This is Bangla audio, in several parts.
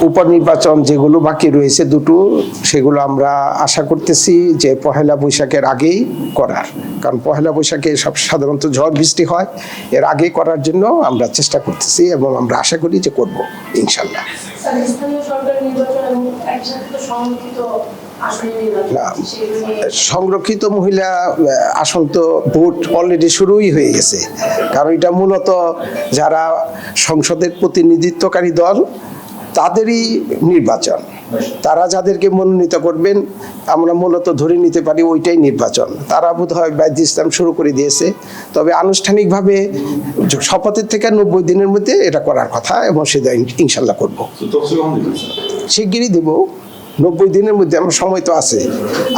উপনির্বাচন যেগুলো বাকি রয়েছে দুটো সেগুলো আমরা আশা করতেছি যে পহেলা বৈশাখের আগেই করার কারণ পহেলা বৈশাখে সব সাধারণত ঝড় বৃষ্টি হয় এর আগে করার জন্য আমরা চেষ্টা করতেছি এবং আমরা আশা করি যে করব ইনশাল্লাহ না। সংরক্ষিত মহিলা আসন তো ভোট অলরেডি শুরুই হয়ে গেছে কারণ এটা মূলত যারা সংসদের প্রতিনিধিত্বকারী দল তাদেরই নির্বাচন। তারা যাদেরকে মনোনীত করবেন আমরা মূলত ধরে নিতে পারি ওইটাই নির্বাচন। তারা বোধ হয় বাইদ ইসলাম শুরু করে দিয়েছে। তবে আনুষ্ঠানিকভাবে শপথের থেকে নব্বই দিনের মধ্যে এটা করার কথা এবং সেটা ইনশাল্লাহ করব। শিগগিরই দেব। নব্বই দিনের মধ্যে আমার সময় তো আছে।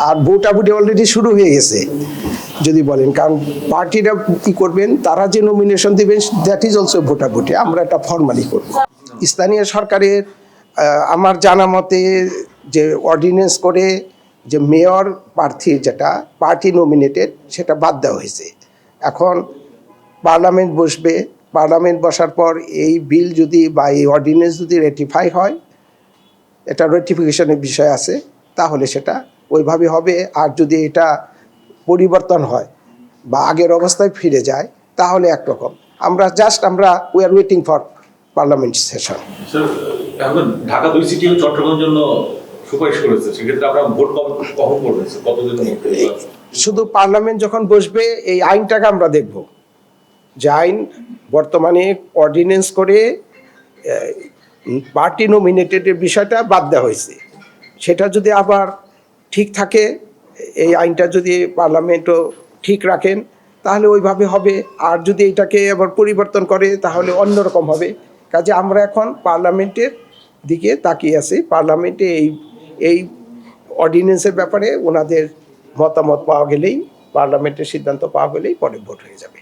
আর ভোটাভুটি অলরেডি শুরু হয়ে গেছে যদি বলেন। কারণ পার্টিরা কি করবেন? তারা যে নমিনেশন দিবেন দ্যাট ইজ অলসো ভোটাভুটি আমরা এটা ফর্মালি করব। স্থানীয় সরকারের আমার জানা মতে যে অর্ডিন্যান্স করে যে মেয়র প্রার্থী যেটা পার্টি নমিনেটেড সেটা বাদ দেওয়া হয়েছে। এখন পার্লামেন্ট বসবে পার্লামেন্ট বসার পর এই বিল যদি বা এই অর্ডিন্যান্স যদি রেটিফাই হয়, এটা রেটিফিকেশনের বিষয় আছে, তাহলে সেটা ওইভাবে হবে। আর যদি এটা পরিবর্তন হয় বা আগের অবস্থায় ফিরে যায়, তাহলে একরকম। আমরা জাস্ট আমরা we are waiting for parliament session. Sir এখন ঢাকা দুই সিটি ও চট্টগ্রামের জন্য সুপারিশ করেছে। সেক্ষেত্রে আমরা ভোট কখন করবেন কতদিনের মধ্যে? শুধু পার্লামেন্ট যখন বসবে এই আইনটাকে আমরা দেখব। যে আইন বর্তমানে অর্ডিন্যান্স করে পার্টি নমিনেটেডের বিষয়টা বাদ দেওয়া হয়েছে। সেটা যদি আবার ঠিক থাকে এই আইনটা যদি পার্লামেন্টও ঠিক রাখেন তাহলে ওইভাবে হবে। আর যদি এটাকে আবার পরিবর্তন করে তাহলে অন্যরকম হবে। কাজে আমরা এখন পার্লামেন্টের দিকে তাকিয়ে আছি। পার্লামেন্টে এই এই অর্ডিন্যান্সের ব্যাপারে ওনাদের মতামত পাওয়া গেলেই, পার্লামেন্টের সিদ্ধান্ত পাওয়া গেলেই পরে ভোট হয়ে যাবে।